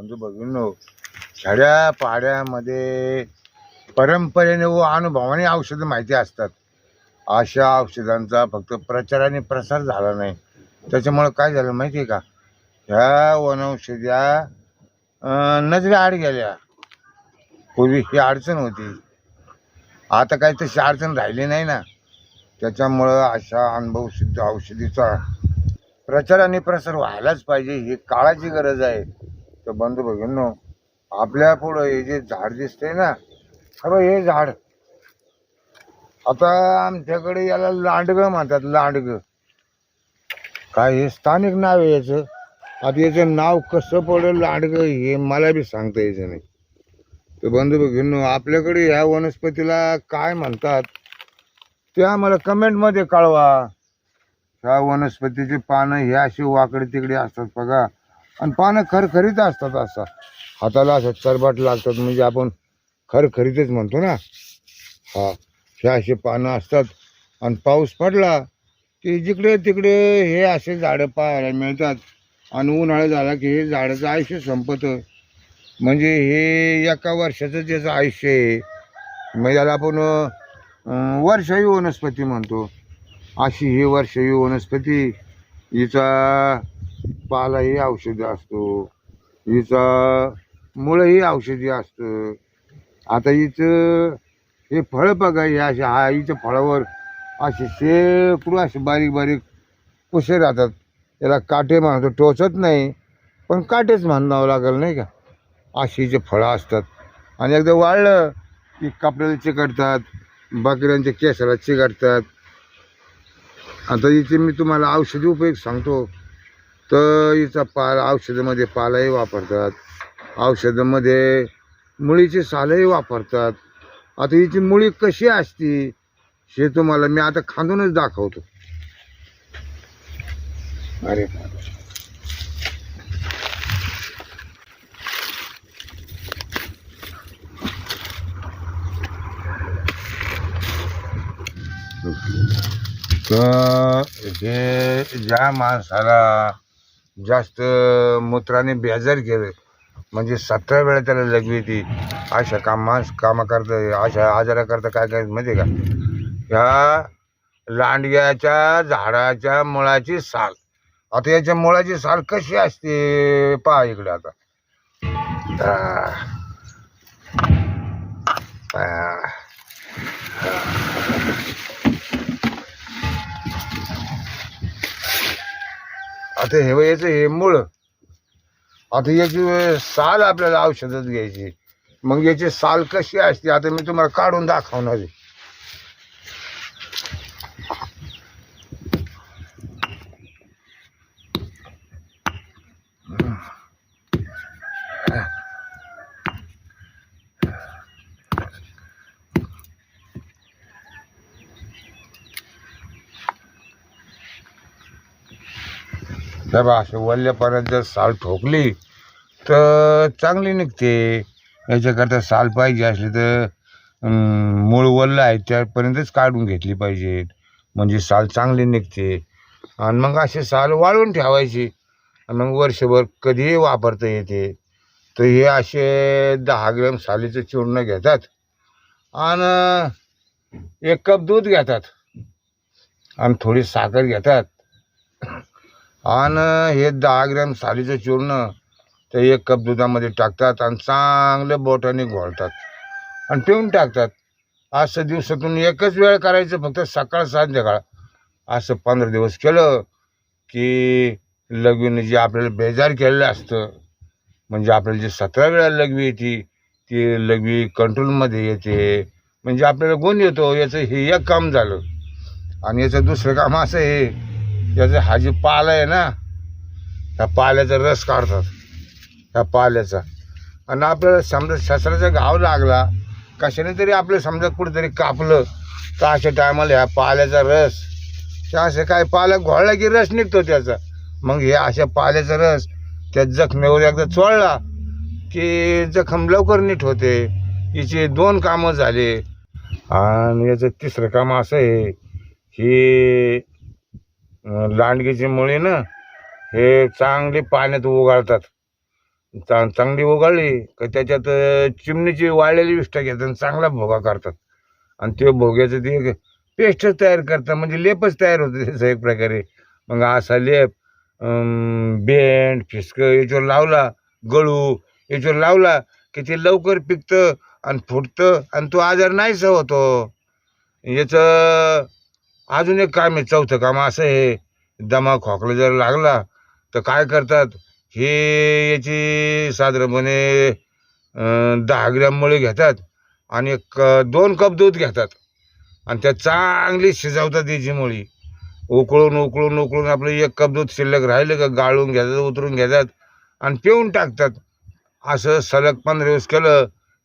बंधू भगिनींनो खेड्या पाड्यामध्ये परंपरेने व अनुभवाने औषधं माहिती असतात. अशा औषधांचा फक्त प्रचाराने प्रसार झाला नाही. त्याच्यामुळं काय झालं माहिती आहे का? ह्या वनौषध्या अं, नजरेआड गेल्या. पूर्वी ही अडचण होती. आता काही तशी अडचण राहिली नाही ना. त्याच्यामुळं अशा अनुभव सिद्ध औषधीचा प्रचार आणि प्रसार व्हायलाच पाहिजे ही काळाची गरज आहे. तर बंधू भगिनो आपल्या पुढं हे जे झाड दिसते ना अरे हे झाड. आता आमच्याकडे याला लांडग म्हणतात लांडग. काय हे स्थानिक नाव आहे याचं? आता याचं नाव कसं पडलं लांडग हे मला बी सांगता यायचं नाही. तर बंधू भगिनो आपल्याकडे ह्या वनस्पतीला काय म्हणतात ते आम्हाला कमेंटमध्ये कळवा. ह्या वनस्पतीची पानं हे अशी वाकडे तिकडे असतात बघा. आणि पानं खरखरीत असतात असं. हाताला असं चरबाट लागतात म्हणजे आपण खरखरीतच म्हणतो ना. हा हे असे पानं असतात. आणि पाऊस पडला की जिकडे तिकडे हे असे झाडं पाहायला मिळतात. आणि उन्हाळा झाला की हे झाडाचं आयुष्य संपतं. म्हणजे हे एका वर्षाचं त्याचं आयुष्य आहे मग याला आपण वर्षायी वनस्पती म्हणतो. अशी ही वर्षावी वनस्पती हिचा पालाही औषधी असतो. हिचा मुळंही औषधी असतं. आता हिचं हे फळं बघा हे असे हा हिच्या फळावर असे शेकडो असे बारीक बारीक कुसे राहतात. याला काटे म्हणतो टोचत नाही पण काटेच म्हणावं लागेल नाही का? अशी जे फळं असतात. आणि एकदा वाळलं की कपड्याला चिकटतात बकऱ्यांच्या केसाला चिकटतात. आता हिचे मी तुम्हाला औषधी उपयोग सांगतो. तर हिचा पाल औषधामध्ये पालाही वापरतात. औषधामध्ये मुळीची सालही वापरतात. आता हिची मुळी कशी असती हे तुम्हाला मी आता खांदूनच दाखवतो. अरे तर हे ज्या माणसाला जास्त मूत्राने बेजार केलं. म्हणजे सतरा वेळा त्याला लगवी ती अशा काम माणस कामं करता अशा आजाराकरता काय काय माहिती आहे का? ह्या लांडग्याच्या झाडाच्या मुळाची साल. आता याच्या मुळाची साल कशी असते? पहा इकडे आता. आ. आ. आता हे याचं हे मूळ. आता याची साल आपल्याला औषधच घ्यायची. मग याची साल कशी असते आता मी तुम्हाला काढून दाखवणार आहे. तर बा असे वल्ल्यापर्यंत जर साल ठोकली तर चांगली निघते. याच्याकरता साल पाहिजे असली तर मूळ वल्ल आहे त्यापर्यंतच काढून घेतली पाहिजे. म्हणजे साल चांगली निघते. आणि मग असे साल वाळवून ठेवायची. आणि मग वर्षभर कधीही वापरता येते. तर हे असे दहा ग्रॅम सालीचं चूर्ण घेतात. आणि एक कप दूध घेतात. आणि थोडी साखर घेतात. आणि हे दहा ग्रॅम सालीचं चूर्ण ते एक कप दुधामध्ये टाकतात आणि चांगलं बोटाने घोळतात. आणि पिऊन टाकतात. असं दिवसातून एकच वेळ करायचं फक्त सकाळ संध्याकाळ. असं पंधरा दिवस केलं की लघवीने जे आपल्याला बेजार केलेलं असतं म्हणजे आपल्याला जे सतरा वेळा लघवी येते ती लघवी कंट्रोलमध्ये येते. म्हणजे आपल्याला गुण येतो याचं हे एक काम झालं. आणि याचं दुसरं काम असं आहे याचं हा जे पाला आहे ना त्या पाल्याचा रस काढतात. त्या पाल्याचा. आणि आपल्याला समजा शस्त्राचा घाव लागला कशाने तरी आपलं समजा कुठेतरी कापलं तर अशा टायमाला ह्या पाल्याचा रस त्या असं काय पाला घोळला की रस निघतो त्याचा. मग हे अशा पाल्याचा रस त्या जखमेवर एकदा चोळला की जखम लवकर नीट होते. हिचे दोन कामं झाले. आणि याचं तिसरं काम असं आहे की लांडगीची मुळी ना हे चांगले पाण्यात उगाळतात. चा चांगली उगाळली का त्याच्यात चिमणीची वाळलेली विष्ठा घेतात आणि चांगला भोगा करतात. आणि ते भोग्याचं ते पेस्टच तयार करतात म्हणजे लेपच तयार होतं त्याचं एक प्रकारे. मग असा लेप बेंड फिसकं याच्यावर लावला गळू याच्यावर लावला की ते लवकर पिकतं आणि फुटतं आणि तो आजार नाहीसा होतो. याचं अजून एक काम आहे चौथं काम असं आहे दमा खोकला जर लागला तर काय करतात हे याची साधारणपणे दहा ग्रॅम मुळे घेतात आणि एक दोन कप दूध घेतात. आणि त्या चांगली शिजवतात याची मुळी. उकळून उकळून उकळून आपलं एक कप दूध शिल्लक राहिलं का गाळून घेतात उतरून घेतात आणि पिऊन टाकतात. असं सलग पंधरा दिवस केलं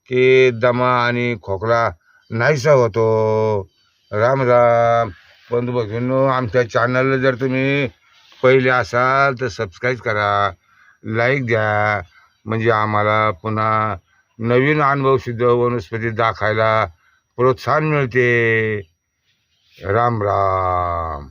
की दमा आणि खोकला नाहीसा होतो. राम राम. बंधू भगिनींनो आमच्या चॅनलला जर तुम्ही पहिले असाल तर सबस्क्राईब करा लाईक द्या. म्हणजे आम्हाला पुन्हा नवीन अनुभवसिद्ध वनस्पती दाखायला प्रोत्साहन मिळते. राम राम.